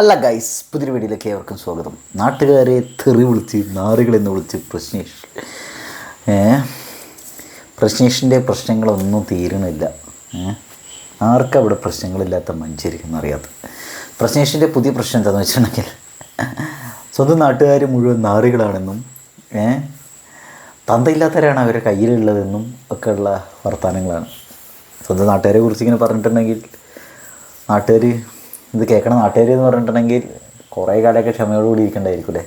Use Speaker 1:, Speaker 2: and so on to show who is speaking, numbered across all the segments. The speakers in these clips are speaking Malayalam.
Speaker 1: അല്ല ഗൈസ് പുതിയ വീഡിയോയിലേക്ക് ഏവർക്കും സ്വാഗതം. നാട്ടുകാരെ തെറി വിളിച്ച് നാറുകളെന്ന് വിളിച്ച് പ്രശ്നേഷ്. പ്രശ്നേഷിന്റെ പ്രശ്നങ്ങളൊന്നും തീരണില്ല ആർക്കും അവിടെ പ്രശ്നങ്ങളില്ലാത്ത മനുഷ്യരിക്കുന്നു അറിയാത്ത പ്രശ്നേഷിന്റെ പുതിയ പ്രശ്നം എന്താണെന്ന് വെച്ചിട്ടുണ്ടെങ്കിൽ സ്വന്തം നാട്ടുകാർ മുഴുവൻ നാറുകളാണെന്നും തന്തയില്ലാത്തവരാണ് അവരെ കയ്യിലുള്ളതെന്നും ഒക്കെയുള്ള വർത്തമാനങ്ങളാണ്. സ്വന്തം നാട്ടുകാരെ കുറിച്ച് ഇങ്ങനെ പറഞ്ഞിട്ടുണ്ടെങ്കിൽ നാട്ടുകാർ ഇത് കേൾക്കണ നാട്ടുകാർ എന്ന് പറഞ്ഞിട്ടുണ്ടെങ്കിൽ കുറേ കാലമൊക്കെ ക്ഷമയോടുകൂടി ഇരിക്കണ്ടായിരിക്കും അല്ലേ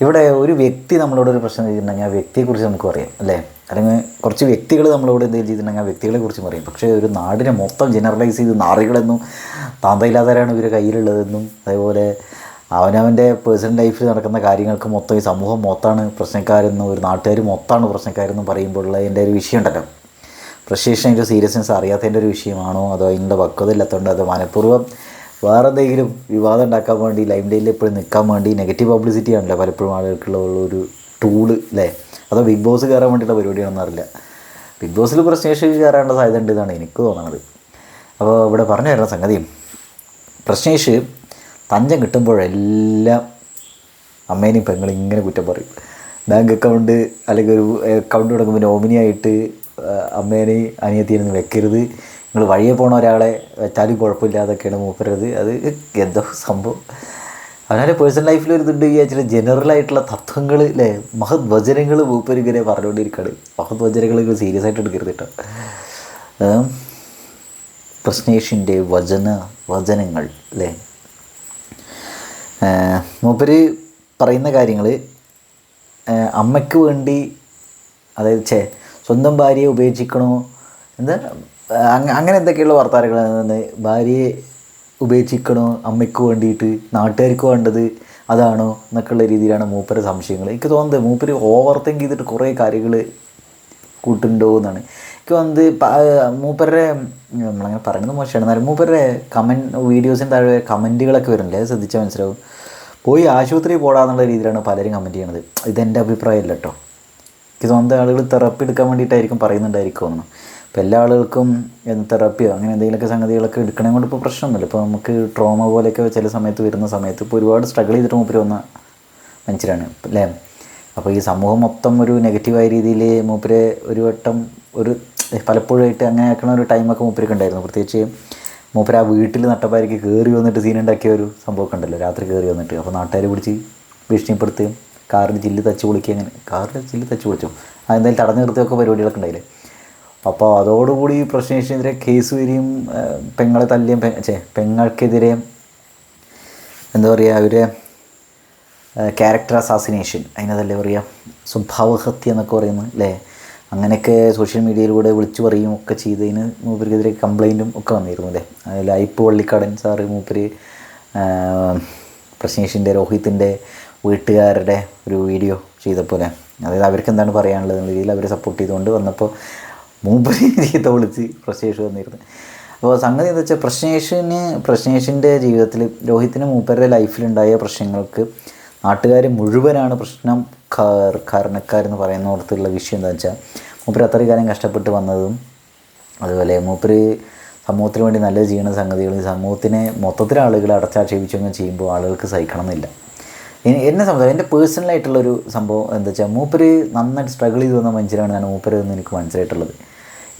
Speaker 1: ഇവിടെ ഒരു വ്യക്തി നമ്മളോട് ഒരു പ്രശ്നം ചെയ്തിട്ടുണ്ടെങ്കിൽ ആ വ്യക്തിയെക്കുറിച്ച് നമുക്ക് അറിയാം അല്ലേ? അല്ലെങ്കിൽ കുറച്ച് വ്യക്തികൾ നമ്മളോട് എന്തെങ്കിലും ചെയ്തിട്ടുണ്ടെങ്കിൽ ആ വ്യക്തികളെ അറിയാം പക്ഷേ ഒരു നാടിനെ മൊത്തം ജനറലൈസ് ചെയ്ത് നാറികളെന്നും താന്തയില്ലാത്തവരാണ് ഇവർ കയ്യിലുള്ളതെന്നും അതേപോലെ അവനവന്റെ പേഴ്സണൽ ലൈഫിൽ നടക്കുന്ന കാര്യങ്ങൾക്ക് മൊത്തം ഈ സമൂഹം മൊത്തമാണ് പ്രശ്നക്കാരെന്നും ഒരു നാട്ടുകാർ മൊത്തമാണ് പ്രശ്നക്കാരെന്നും പറയുമ്പോഴുള്ള എന്റെ ഒരു വിഷയം ഉണ്ടല്ലോ പ്രശേഷം അതിന്റെ സീരിയസ്നെസ് അറിയാത്തതിന്റെ ഒരു വിഷയമാണോ? അതോ അതിന്റെ പക്വത ഇല്ലാത്തതുകൊണ്ട് അത് മനഃപൂർവം വേറെ എന്തെങ്കിലും വിവാദം ഉണ്ടാക്കാൻ വേണ്ടി ലൈം ഡേയിൽ എപ്പോഴും നിൽക്കാൻ വേണ്ടി നെഗറ്റീവ് പബ്ലിസിറ്റി ആണല്ലോ പലപ്പോഴും ആളുകൾക്കുള്ള ഒരു ടൂൾ അല്ലേ അതോ ബിഗ് ബോസ് കയറാൻ വേണ്ടിയുള്ള പരിപാടിയാണെന്ന് അറിയില്ല. ബിഗ് ബോസിൽ പ്രശ്നേഷ് കയറാനുള്ള സാധ്യത ഉണ്ട് എന്നാണ് എനിക്ക് തോന്നുന്നത് അപ്പോൾ ഇവിടെ പറഞ്ഞു തരുന്ന സംഗതിയും പ്രശ്നേഷ് തഞ്ചം കിട്ടുമ്പോഴെല്ലാം അമ്മേനെയും പെങ്ങളും ഇങ്ങനെ കുറ്റം പറയും. ബാങ്ക് അക്കൗണ്ട് അല്ലെങ്കിൽ ഒരു അക്കൗണ്ട് തുടങ്ങുമ്പോൾ നോമിനിയായിട്ട് അമ്മേനെയും അനിയത്തിയൊന്നും വെക്കരുത്. നിങ്ങൾ വഴിയെ പോണ ഒരാളെ വെച്ചാലും കുഴപ്പമില്ലാതൊക്കെയാണ് മൂപ്പരത്. അത് എന്തോ സംഭവം. അവനാലെ പേഴ്സണൽ ലൈഫിൽ ഒരു ഇതുണ്ട് വിചാരിച്ചാൽ ജനറലായിട്ടുള്ള തത്വങ്ങൾ അല്ലേ മഹത് വചനങ്ങൾ മൂപ്പർ ഇങ്ങനെ പറഞ്ഞുകൊണ്ടിരിക്കുകയാണ് മഹത് വചനങ്ങൾ സീരിയസ് ആയിട്ട് എടുക്കരുത് കേട്ടോ പ്രശ്നേഷിന്റെ വചന വചനങ്ങൾ അല്ലേ മൂപ്പര് പറയുന്ന കാര്യങ്ങൾ അമ്മയ്ക്ക് വേണ്ടി അതായത് ചേ സ്വന്തം ഭാര്യയെ ഉപേക്ഷിക്കണോ എന്താ അങ്ങനെ എന്തൊക്കെയുള്ള വർത്താനങ്ങളാണ് ഭാര്യയെ ഉപേക്ഷിക്കണോ? അമ്മയ്ക്ക് വേണ്ടിയിട്ട്? നാട്ടുകാർക്ക് വേണ്ടത് അതാണോ? എന്നൊക്കെയുള്ള രീതിയിലാണ് മൂപ്പര് സംശയങ്ങൾ എനിക്ക് തോന്നുന്നത് മൂപ്പര് ഓവർ തിങ്ക് ചെയ്തിട്ട് കുറേ കാര്യങ്ങൾ കൂട്ടുണ്ടോ എന്നാണ്. എനിക്ക് വന്ന് മൂപ്പരുടെ നമ്മളങ്ങനെ പറയുന്നത് മോശമാണ്. എന്നാലും മൂപ്പരുടെ കമന്റ് വീഡിയോസിന് താഴെ കമന്റുകളൊക്കെ വരുന്നില്ലേ? ശ്രദ്ധിച്ചാൽ മനസ്സിലാവും. പോയി ആശുപത്രി പോടാന്നുള്ള രീതിയിലാണ് പലരും കമന്റ് ചെയ്യണത്. ഇതെന്റെ അഭിപ്രായമല്ല കേട്ടോ എനിക്ക് തോന്നുന്നത് ആളുകൾ തെറപ്പി എടുക്കാൻ വേണ്ടിയിട്ടായിരിക്കും പറയുന്നുണ്ടായിരിക്കും അപ്പോൾ എല്ലാ ആളുകൾക്കും തെറാപ്പിയോ അങ്ങനെ എന്തെങ്കിലുമൊക്കെ സംഗതികളൊക്കെ എടുക്കണേ കൊണ്ട് ഇപ്പോൾ പ്രശ്നമൊന്നുമില്ല ഇപ്പോൾ നമുക്ക് ട്രോമ പോലെയൊക്കെ ചില സമയത്ത് വരുന്ന സമയത്ത് ഇപ്പോൾ ഒരുപാട് സ്ട്രഗിൾ ചെയ്തിട്ട് മൂപ്പര് വന്ന മനുഷ്യരാണ്. അല്ലേ? അപ്പോൾ ഈ സമൂഹം മൊത്തം ഒരു നെഗറ്റീവായ രീതിയിൽ മൂപ്പര് ഒരു വട്ടം ഒരു പലപ്പോഴായിട്ട് അങ്ങനെ ആക്കണ ഒരു ടൈമൊക്കെ മൂപ്പർക്ക് ഉണ്ടായിരുന്നു. പ്രത്യേകിച്ച് മൂപ്പര് ആ വീട്ടിൽ നട്ടപ്പാരിക്ക് കയറി വന്നിട്ട് സീൻ ഉണ്ടാക്കിയ ഒരു സംഭവമൊക്കെ ഉണ്ടല്ലോ. രാത്രി കയറി വന്നിട്ട്. അപ്പോൾ നാട്ടുകാർ പിടിച്ച് ഭീഷണിപ്പെടുത്തുകയും കാറിൽ ചില്ല് തച്ച് പൊളിക്കുക അങ്ങനെ കാറിൽ ചില്ല് തച്ച് പൊളിച്ചു? അതെന്തായാലും തടഞ്ഞു നിർത്തിയൊക്കെ പരിപാടികളൊക്കെ ഉണ്ടായില്ലേ? അപ്പോൾ അതോടുകൂടി പ്രശ്നേഷിനെതിരെ കേസ് വരികയും പെങ്ങളെ തല്ലിയും പെച്ചേ പെങ്ങൾക്കെതിരെ എന്താ പറയുക അവരെ ക്യാരക്ടർ അസാസിനേഷൻ അതിനതല്ലേ പറയുക സ്വഭാവഹത്യ എന്നൊക്കെ പറയുന്നത് അല്ലേ? അങ്ങനെയൊക്കെ സോഷ്യൽ മീഡിയയിലൂടെ വിളിച്ചു പറയും ഒക്കെ ചെയ്തതിന് മൂപ്പർക്കെതിരെ കംപ്ലൈന്റും ഒക്കെ വന്നിരുന്നു അല്ലേ? ഐപ്പ് വള്ളിക്കടൻ സാറ് മൂപ്പര് പ്രശ്നേഷിന്റെ രോഹിത്തിന്റെ വീട്ടുകാരുടെ ഒരു വീഡിയോ ചെയ്തപ്പോലെ അതായത് അവർക്ക് എന്താണ് പറയാനുള്ളത് എന്ന രീതിയിൽ അവരെ സപ്പോർട്ട് ചെയ്തുകൊണ്ട് വന്നപ്പോൾ മൂപ്പര് ചീത്ത വിളിച്ച് പ്രശ്നേഷ് വന്നിരുന്നു. അപ്പോൾ സംഗതി എന്താ വെച്ചാൽ പ്രശ്നേഷിന് പ്രശ്നേഷിന്റെ ജീവിതത്തിൽ രോഹിത്തിന് മൂപ്പരുടെ ലൈഫിലുണ്ടായ പ്രശ്നങ്ങൾക്ക് നാട്ടുകാർ മുഴുവനാണ് പ്രശ്നം കാരണക്കാരെന്ന് പറയുന്നിടത്തുള്ള വിഷയം എന്താ വെച്ചാൽ മൂപ്പര് അത്രയും കാലം കഷ്ടപ്പെട്ട് വന്നതും അതുപോലെ മൂപ്പര് സമൂഹത്തിന് വേണ്ടി നല്ലത് ചെയ്യുന്ന സംഗതികൾ സമൂഹത്തിനെ മൊത്തത്തിൽ ആളുകൾ അടച്ചാക്ഷേപിച്ചൊന്നും ചെയ്യുമ്പോൾ ആളുകൾക്ക് സഹിക്കണം എന്നില്ല എ- എന്നെ സംബന്ധിച്ച് എന്റെ പേഴ്സണലായിട്ടുള്ളൊരു സംഭവം എന്താ വെച്ചാൽ മൂപ്പര് നന്നായിട്ട് സ്ട്രഗിൾ ചെയ്ത് വന്ന മനുഷ്യരാണ് ഞാൻ മൂപ്പര് എന്ന് എനിക്ക് മനസ്സിലായിട്ടുള്ളത്.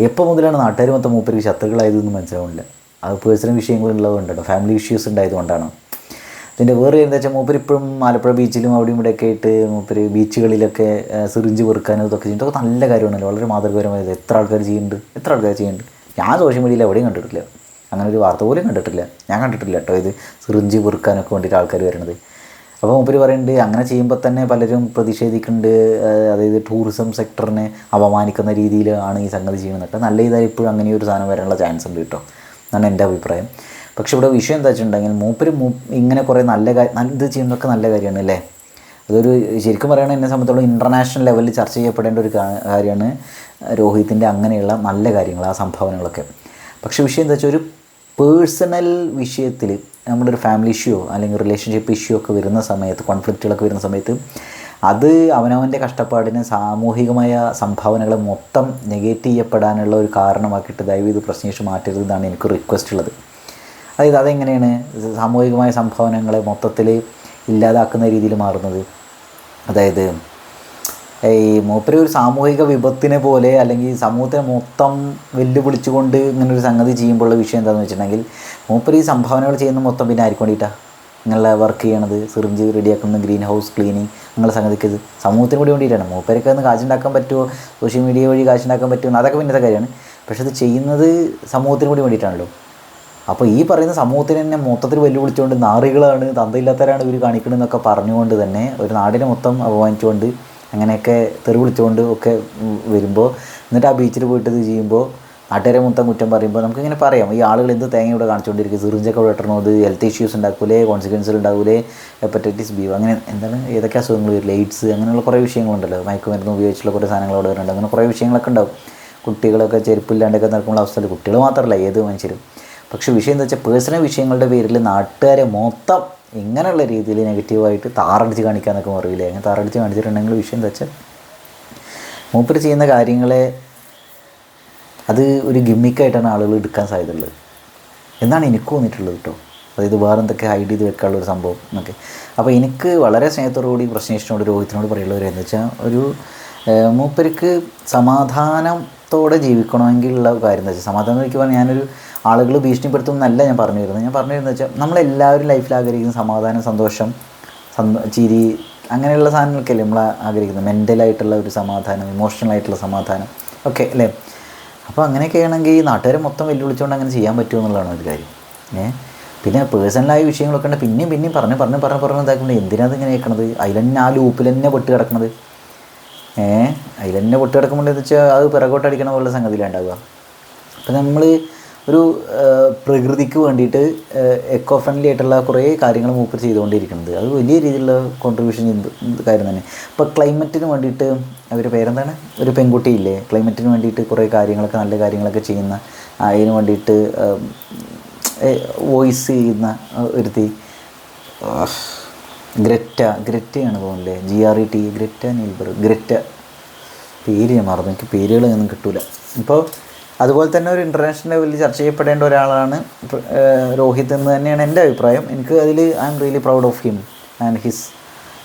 Speaker 1: എപ്പോൾ മുതലാണ് നാട്ടുകാർ മൊത്തം മൂപ്പർക്ക് ശത്രുക്കളായതെന്ന് മനസ്സിലാവുന്നില്ല. അത് പേഴ്സണൽ വിഷയങ്ങളുള്ളതുകൊണ്ട് കൊണ്ടാണ് ഫാമിലി ഇഷ്യൂസ് ഉണ്ടായതുകൊണ്ടാണ് ഇതിന്റെ വേറെ എന്താ വെച്ചാൽ മൂപ്പർ ഇപ്പോഴും ആലപ്പുഴ ബീച്ചിലും അവിടെയും ഇവിടെയൊക്കെ ആയിട്ട് മൂപ്പർ ബീച്ചുകളിലൊക്കെ സിറിഞ്ച് വെറുക്കാനും ഇതൊക്കെ ചെയ്യുന്നത് അതൊക്കെ നല്ല കാര്യമാണല്ലോ വളരെ മാതൃകപരമായത്. എത്ര ആൾക്കാർ ചെയ്യുന്നുണ്ട്? എത്ര ആൾക്കാർ ചെയ്യുന്നുണ്ട്? ഞാൻ സോഷ്യൽ മീഡിയയിൽ എവിടെയും കണ്ടിട്ടില്ല. അങ്ങനെ ഒരു വാർത്ത പോലും കണ്ടിട്ടില്ല. ഞാൻ കണ്ടിട്ടില്ല കേട്ടോ ഇത് സിറിഞ്ച് വെറുക്കാനൊക്കെ വേണ്ടിയിട്ട് ആൾക്കാർ വരണത്. അപ്പോൾ മൂപ്പര് പറയുന്നുണ്ട് അങ്ങനെ ചെയ്യുമ്പോൾ തന്നെ പലരും പ്രതിഷേധിക്കുന്നുണ്ട് അതായത് ടൂറിസം സെക്ടറിനെ അപമാനിക്കുന്ന രീതിയിലാണ് ഈ സംഗതി ചെയ്യുന്നത്. നല്ല ഇതായി ഇപ്പോഴും അങ്ങനെ ഒരു സാധനം വരാനുള്ള ചാൻസ് ഉണ്ട് കേട്ടോ. എന്നാണ് എന്റെ അഭിപ്രായം. പക്ഷെ ഇവിടെ വിഷയം എന്താ വെച്ചിട്ടുണ്ടെങ്കിൽ മൂപ്പര് ഇങ്ങനെ കുറേ നല്ല കാര്യം ഇത് ചെയ്യുന്നതൊക്കെ നല്ല കാര്യമാണ് അല്ലേ? അതൊരു ശരിക്കും പറയുകയാണെങ്കിൽ എന്നെ സംബന്ധിച്ചോളം ഇന്റർനാഷണൽ ലെവലിൽ ചർച്ച ചെയ്യപ്പെടേണ്ട ഒരു കാര്യമാണ് രോഹിത്തിന്റെ അങ്ങനെയുള്ള നല്ല കാര്യങ്ങൾ ആ സംഭാവനകളൊക്കെ. പക്ഷേ വിഷയം എന്താ വെച്ചാൽ ഒരു പേഴ്സണൽ വിഷയത്തിൽ നമ്മുടെ ഒരു ഫാമിലി ഇഷ്യൂ അല്ലെങ്കിൽ റിലേഷൻഷിപ്പ് ഇഷ്യൂ ഒക്കെ വരുന്ന സമയത്ത് കോൺഫ്ലിക്റ്റുകളൊക്കെ വരുന്ന സമയത്ത് അത് അവനവന്റെ കഷ്ടപ്പാടിന് സാമൂഹികമായ സംഭാവനകളെ മൊത്തം നെഗറ്റീവ് ചെയ്യപ്പെടാനുള്ള ഒരു കാരണമാക്കിയിട്ട് ദയവ് ഇത് പ്രശ്നേഷ് മാറ്റരുത് എനിക്ക് റിക്വസ്റ്റ് ഉള്ളത്. അതായത് അതെങ്ങനെയാണ്? സാമൂഹികമായ സംഭാവനകളെ മൊത്തത്തിൽ ഇല്ലാതാക്കുന്ന രീതിയിൽ മാറുന്നത്? അതായത് ഈ മൂപ്പര് ഒരു സാമൂഹിക വിപത്തിനെ പോലെ അല്ലെങ്കിൽ സമൂഹത്തിനെ മൊത്തം വെല്ലുവിളിച്ചുകൊണ്ട് ഇങ്ങനെ ഒരു സംഗതി ചെയ്യുമ്പോഴുള്ള വിഷയം എന്താണെന്ന് വെച്ചിട്ടുണ്ടെങ്കിൽ മൂപ്പര് ഈ സംഭാവനകൾ ചെയ്യുന്ന മൊത്തം പിന്നെ ആർക്കും വേണ്ടിയിട്ടാണ് നിങ്ങളെ വർക്ക് ചെയ്യണത് സിറിഞ്ച് റെഡിയാക്കുന്ന ഗ്രീൻ ഹൗസ് ക്ലീനിങ് നിങ്ങളെ സംഗതിക്ക് സമൂഹത്തിന് കൂടി വേണ്ടിയിട്ടാണ്. മൂപ്പരൊക്കെ ഒന്ന് കാശുണ്ടാക്കാൻ പറ്റുമോ? സോഷ്യൽ മീഡിയ വഴി കാശുണ്ടാക്കാൻ പറ്റുമോ? അതൊക്കെ പിന്നത്തെ കാര്യമാണ്. പക്ഷെ അത് ചെയ്യുന്നത് സമൂഹത്തിന് കൂടി വേണ്ടിയിട്ടാണല്ലോ. അപ്പോൾ ഈ പറയുന്ന സമൂഹത്തിന് തന്നെ മൊത്തത്തിൽ വെല്ലുവിളിച്ചുകൊണ്ട് നാറികളാണ് തന്തയില്ലാത്തവരാണ് ഇവർ കാണിക്കണമെന്നൊക്കെ പറഞ്ഞുകൊണ്ട് തന്നെ ഒരു നാടിനെ മൊത്തം അപമാനിച്ചുകൊണ്ട് അങ്ങനെയൊക്കെ തെറി വിളിച്ചുകൊണ്ട് ഒക്കെ വരുമ്പോൾ എന്നിട്ട് ആ ബീച്ചിൽ പോയിട്ട് ഇത് ചെയ്യുമ്പോൾ നാട്ടുകാരെ മൊത്തം കുറ്റം പറയുമ്പോൾ നമുക്കിങ്ങനെ പറയാം ഈ ആളുകൾ എന്ത് തേങ്ങ ഇവിടെ കാണിച്ചുകൊണ്ടിരിക്കും സിറിഞ്ചൊക്കെ വെട്ടണോ അത് ഹെൽത്ത് ഇഷ്യൂസ് ഉണ്ടാക്കൂലേ? കോൺസിക്വൻസുകൾ ഉണ്ടാവൂലേ ഹെപ്പറ്റൈറ്റിസ് ബി അങ്ങനെ എന്താണ്? ഏതൊക്കെ അസുഖങ്ങൾ വരില്ല? എയ്ഡ്സ് അങ്ങനെയുള്ള കുറേ വിഷയങ്ങളുണ്ടല്ലോ. മയക്കുമരുന്ന് ഉപയോഗിച്ചുള്ള കുറേ സാധനങ്ങൾ അവിടെ വരുന്നുണ്ട്. അങ്ങനെ കുറേ വിഷയങ്ങളൊക്കെ ഉണ്ടാവും. കുട്ടികളൊക്കെ ചെരുപ്പില്ലാണ്ടൊക്കെ നടക്കുമ്പോൾ അവസ്ഥയിൽ കുട്ടികൾ മാത്രമല്ല ഏത് മനുഷ്യരും. പക്ഷേ വിഷയം എന്താ വെച്ചാൽ പേഴ്സണൽ വിഷയങ്ങളുടെ പേരിൽ നാട്ടുകാരെ മൊത്തം ഇങ്ങനെയുള്ള രീതിയിൽ നെഗറ്റീവായിട്ട് താറടിച്ച് കാണിക്കാന്നൊക്കെ പറയില്ലേ അങ്ങനെ താറടിച്ച് കാണിച്ചിട്ടുണ്ടെങ്കിൽ വിഷയം എന്താ വെച്ചാൽ മൂപ്പര് ചെയ്യുന്ന കാര്യങ്ങളെ അത് ഒരു ഗിമ്മിക്കായിട്ടാണ് ആളുകൾ എടുക്കാൻ സാധ്യതയുള്ളത്. എന്നാണ് എനിക്ക് തോന്നിയിട്ടുള്ളത് കേട്ടോ. അതായത് വേറെ എന്തൊക്കെ ഹൈഡ് ചെയ്ത് വെക്കാനുള്ള ഒരു സംഭവം എന്നൊക്കെ. അപ്പോൾ എനിക്ക് വളരെ സ്നേഹത്തോടുകൂടി പ്രശ്നേഷനോട് രോഹിത്തിനോട് പറയുള്ളവരെന്ന് വെച്ചാൽ ഒരു മൂപ്പർക്ക് മൂപ്പർക്ക് സമാധാനത്തോടെ ജീവിക്കണമെങ്കിലുള്ള കാര്യം എന്താ വെച്ചാൽ സമാധാനം എന്ന് പറഞ്ഞാൽ ഞാനൊരു ആളുകൾ ഭീഷണിപ്പെടുത്തും എന്നല്ല ഞാൻ പറഞ്ഞു വരുന്നത് ഞാൻ പറഞ്ഞു വരുന്നത് വെച്ചാൽ നമ്മളെല്ലാവരും ലൈഫിൽ ആഗ്രഹിക്കുന്ന സമാധാനം സന്തോഷം സന്തോ ചിരി അങ്ങനെയുള്ള സാധനങ്ങളൊക്കെയല്ലേ നമ്മൾ ആഗ്രഹിക്കുന്നത്. മെന്റലായിട്ടുള്ള ഒരു സമാധാനം ഇമോഷണൽ ആയിട്ടുള്ള സമാധാനം ഒക്കെ അല്ലേ? അപ്പോൾ അങ്ങനെയൊക്കെ ആണെങ്കിൽ നാട്ടുകാരെ മൊത്തം വെല്ലുവിളിച്ചുകൊണ്ട് അങ്ങനെ ചെയ്യാൻ പറ്റുമോ എന്നുള്ളതാണ് ഒരു കാര്യം. ഏ? പിന്നെ പേഴ്സണലായ വിഷയങ്ങളൊക്കെ ഉണ്ട്. പിന്നെയും പിന്നെയും പറഞ്ഞ് പറഞ്ഞ് പറഞ്ഞ് പറഞ്ഞ് ഇതാക്കുന്നത് എന്തിനാണ് ഇങ്ങനെ കേൾക്കണത്? അതിൽ തന്നെ ആ ലൂപ്പിൽ തന്നെ പെട്ട് കിടക്കണത്? ഏ? അതിൽ തന്നെ പൊട്ടി കിടക്കുമ്പോൾ എന്ന് വെച്ചാൽ അത് പിറകോട്ട് അടിക്കണ പോലുള്ള സംഗതിയിലാണ് ഉണ്ടാവുക അപ്പം നമ്മൾ ഒരു പ്രകൃതിക്ക് വേണ്ടിയിട്ട് എക്കോ ഫ്രണ്ട്ലി ആയിട്ടുള്ള കുറേ കാര്യങ്ങൾ മൂപ്പർ ചെയ്തുകൊണ്ടിരിക്കുന്നത് അത് വലിയ രീതിയിലുള്ള കോൺട്രിബ്യൂഷൻ കാര്യം തന്നെ. ഇപ്പോൾ ക്ലൈമറ്റിന് വേണ്ടിയിട്ട് അവരുടെ പേരെന്താണ്? ഒരു പെൺകുട്ടിയില്ലേ ക്ലൈമറ്റിന് വേണ്ടിയിട്ട് കുറേ കാര്യങ്ങളൊക്കെ നല്ല കാര്യങ്ങളൊക്കെ ചെയ്യുന്ന അതിന് വേണ്ടിയിട്ട് വോയിസ് ചെയ്യുന്ന ഒരുത്തി. ഗ്രെറ്റ ഗ്രറ്റ ഗ്രറ്റയാണ് തോന്നുന്നില്ലേ? G R E T Greta നീൽബർ Greta. പേര് ഞാൻ മറന്നു. എനിക്ക് പേരുകൾ ഒന്നും കിട്ടൂല. ഇപ്പോൾ അതുപോലെ തന്നെ ഒരു ഇന്റർനാഷണൽ ലെവലിൽ ചർച്ച ചെയ്യപ്പെടേണ്ട ഒരാളാണ് രോഹിത് എന്ന് തന്നെയാണ് എന്റെ അഭിപ്രായം. എനിക്ക് അതിൽ I am really proud of him and his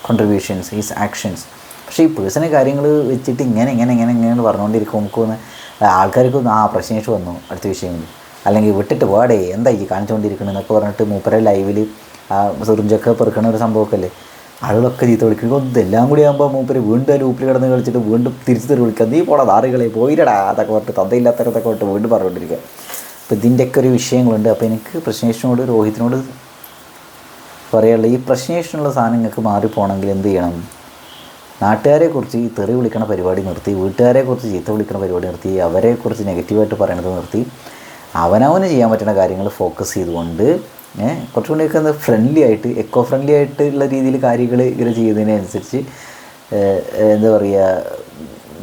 Speaker 1: contributions his actions പക്ഷേ ഈ പേഴ്സണൽ കാര്യങ്ങൾ വെച്ചിട്ട് ഇങ്ങനെ ഇങ്ങനെ ഇങ്ങനെ ഇങ്ങനെ പറഞ്ഞുകൊണ്ടിരിക്കും നമുക്ക് ഒന്ന് ആൾക്കാർക്ക് ആ പ്രശ്നേഷ് വന്നു അടുത്ത വിഷയം. അല്ലെങ്കിൽ വിട്ടിട്ട് പോടേ എന്താ ഈ കാണിച്ചുകൊണ്ടിരിക്കണമെന്നൊക്കെ പറഞ്ഞിട്ട് മൂപ്പരെ ലൈവിൽ ആ സുറിഞ്ചൊക്കെ പെറുക്കണ ഒരു സംഭവമൊക്കെ അല്ലേ? ആളുകളൊക്കെ ചീത്ത വിളിക്കുക ഇതെല്ലാം കൂടി ആകുമ്പോൾ മൂപ്പര് വീണ്ടും അതിൽ ഊപ്പിൽ കിടന്ന് കളിച്ചിട്ട് വീണ്ടും തിരിച്ചു തെറി വിളിക്കുക നീ പോടാ ധാറുകളെ പോയിരടാ അതൊക്കെ പറഞ്ഞിട്ട് തന്തയില്ലാത്തതൊക്കെ പറഞ്ഞിട്ട് വീണ്ടും പറഞ്ഞുകൊണ്ടിരിക്കുക. അപ്പോൾ ഇതിന്റെയൊക്കെ ഒരു വിഷയങ്ങളുണ്ട്. അപ്പോൾ എനിക്ക് പ്രശ്നേഷനോട് രോഹിത്തിനോട് പറയാനുള്ള ഈ പ്രശ്നേഷനുള്ള സാധനങ്ങൾക്ക് മാറിപ്പോകണമെങ്കിൽ എന്ത് ചെയ്യണം? നാട്ടുകാരെക്കുറിച്ച് ഈ തെറി വിളിക്കണ പരിപാടി നിർത്തി വീട്ടുകാരെക്കുറിച്ച് ചീത്ത വിളിക്കണ പരിപാടി നിർത്തി അവരെക്കുറിച്ച് നെഗറ്റീവായിട്ട് പറയണത് നിർത്തി അവനവന് ചെയ്യാൻ പറ്റുന്ന കാര്യങ്ങൾ ഫോക്കസ് ചെയ്തുകൊണ്ട് ഏഹ് കുറച്ചും കൂടിയൊക്കെ ഒന്ന് ഫ്രണ്ട്ലി ആയിട്ട് എക്കോ ഫ്രണ്ട്ലി ആയിട്ടുള്ള രീതിയിൽ കാര്യങ്ങൾ ഇങ്ങനെ ചെയ്യുന്നതിനനുസരിച്ച് എന്താ പറയുക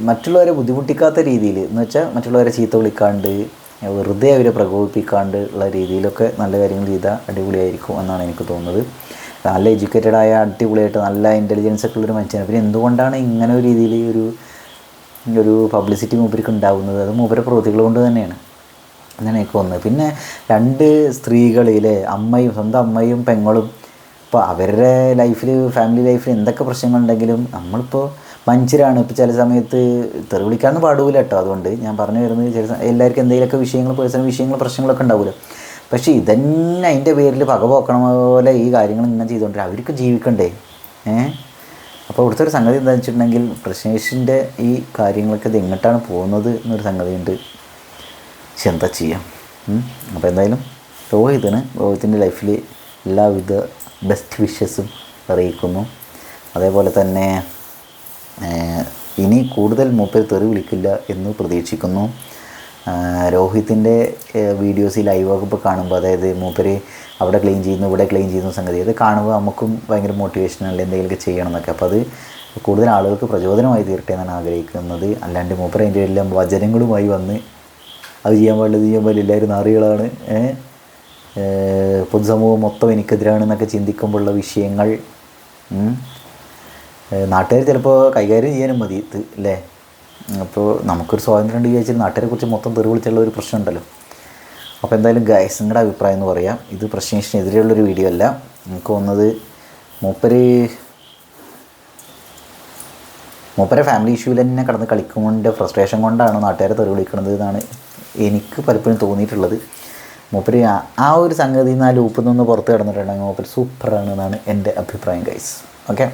Speaker 1: മറ്റുള്ളവരെ ബുദ്ധിമുട്ടിക്കാത്ത രീതിയിൽ എന്ന് വെച്ചാൽ മറ്റുള്ളവരെ ചീത്ത വിളിക്കാണ്ട് വെറുതെ അവരെ പ്രകോപിപ്പിക്കാണ്ട് ഉള്ള രീതിയിലൊക്കെ നല്ല കാര്യങ്ങൾ ചെയ്താൽ അടിപൊളിയായിരിക്കും എന്നാണ് എനിക്ക് തോന്നുന്നത്. നല്ല എഡ്യൂക്കേറ്റഡ് ആയ അടിപൊളിയായിട്ട് നല്ല ഇന്റലിജൻസ് ഒക്കെ ഉള്ളൊരു മനുഷ്യനാണ് പിന്നെ എന്തുകൊണ്ടാണ് ഇങ്ങനെ ഒരു രീതിയിൽ ഒരു ഒരു പബ്ലിസിറ്റി മൂപ്പർക്ക് ഉണ്ടാകുന്നത് അത് മൂപ്പരെ പ്രവൃത്തികൾ കൊണ്ട് തന്നെയാണ്. എനിക്ക് തോന്നുന്നത് പിന്നെ രണ്ട് സ്ത്രീകളിലെ അമ്മയും സ്വന്തം അമ്മയും പെങ്ങളും ഇപ്പോൾ അവരുടെ ലൈഫിൽ ഫാമിലി ലൈഫിൽ എന്തൊക്കെ പ്രശ്നങ്ങളുണ്ടെങ്കിലും നമ്മളിപ്പോൾ മനുഷ്യരാണ്. ഇപ്പോൾ ചില സമയത്ത് തെറി വിളിക്കാമെന്ന് പാടില്ല കേട്ടോ. അതുകൊണ്ട് ഞാൻ പറഞ്ഞു വരുന്നത് ചില എല്ലാവർക്കും എന്തെങ്കിലുമൊക്കെ വിഷയങ്ങൾ പേഴ്സണൽ വിഷയങ്ങൾ പ്രശ്നങ്ങളൊക്കെ ഉണ്ടാവില്ല പക്ഷേ ഇതന്നെ അതിന്റെ പേരിൽ പക പോക്കണ പോലെ ഈ കാര്യങ്ങൾ ഇങ്ങനെ ചെയ്തുകൊണ്ട് അവർക്ക് ജീവിക്കണ്ടേ? ഏഹ് അപ്പോൾ ഇവിടുത്തെ ഒരു സംഗതി എന്താണെന്ന് വെച്ചിട്ടുണ്ടെങ്കിൽ പ്രശ്നേഷിന്റെ ഈ കാര്യങ്ങളൊക്കെ ഇത് എങ്ങോട്ടാണ് പോകുന്നത് എന്നൊരു സംഗതിയുണ്ട്. പക്ഷെ എന്താ ചെയ്യാം. അപ്പോൾ എന്തായാലും രോഹിതിന് രോഹിത്തിന്റെ ലൈഫിൽ എല്ലാവിധ ബെസ്റ്റ് വിഷസും അറിയിക്കുന്നു. അതേപോലെ തന്നെ ഇനി കൂടുതൽ മൂപ്പർ തെറി വിളിക്കില്ല എന്ന് പ്രതീക്ഷിക്കുന്നു. രോഹിത്തിന്റെ വീഡിയോസ് ലൈവൊക്കെ ഇപ്പോൾ കാണുമ്പോൾ അതായത് മൂപ്പര് അവിടെ ക്ലീൻ ചെയ്യുന്നു ഇവിടെ ക്ലീൻ ചെയ്യുന്ന സംഗതി അത് കാണുമ്പോൾ നമുക്കും ഭയങ്കര മോട്ടിവേഷനൽ എന്തെങ്കിലുമൊക്കെ ചെയ്യണം എന്നൊക്കെ അപ്പോൾ അത് കൂടുതൽ ആളുകൾക്ക് പ്രചോദനമായി തീരട്ടെ എന്നാണ് ആഗ്രഹിക്കുന്നത്. അല്ലാണ്ട് മൂപ്പർ അതിന്റെ എല്ലാം വചനങ്ങളുമായി വന്ന് അത് ചെയ്യാൻ പാടില്ല ഇത് ചെയ്യാൻ പാടില്ല എല്ലാവരും നാറികളാണ് പൊതുസമൂഹം മൊത്തം എനിക്കെതിരാണെന്നൊക്കെ ചിന്തിക്കുമ്പോഴുള്ള വിഷയങ്ങൾ. നാട്ടുകാർ ചിലപ്പോൾ കൈകാര്യം ചെയ്യാനും മതി ഇത് അല്ലേ അപ്പോൾ നമുക്കൊരു സ്വാതന്ത്ര്യം ഉണ്ട് വിചാരിച്ചാൽ നാട്ടുകാരെ കുറിച്ച് മൊത്തം തെറി വിളിച്ചുള്ള ഒരു പ്രശ്നമുണ്ടല്ലോ അപ്പോൾ എന്തായാലും ഗൈസ് നിങ്ങളുടെ അഭിപ്രായം എന്ന് പറയാം. ഇത് പ്രശ്നേഷനെതിരെയുള്ളൊരു വീഡിയോ അല്ല. നമുക്ക് വന്നത് മൂപ്പര് മൂപ്പരെ ഫാമിലി ഇഷ്യൂവിൽ തന്നെ കടന്ന് കളിക്കുമ്പോൾ ഫ്രസ്ട്രേഷൻ കൊണ്ടാണ് നാട്ടുകാരെ തെറി വിളിക്കുന്നത് എന്നാണ്. എനിക്ക് പലപ്പോഴും തോന്നിയിട്ടുള്ളത് മൂപ്പര് ആ- ഒരു സംഗതി നിന്ന് ആ ലൂപ്പിൽ നിന്ന് പുറത്ത് കിടന്നിട്ടുണ്ടെങ്കിൽ മൂപ്പര് സൂപ്പറാണ് എന്നാണ് എന്റെ അഭിപ്രായം ഗൈസ് ഓക്കെ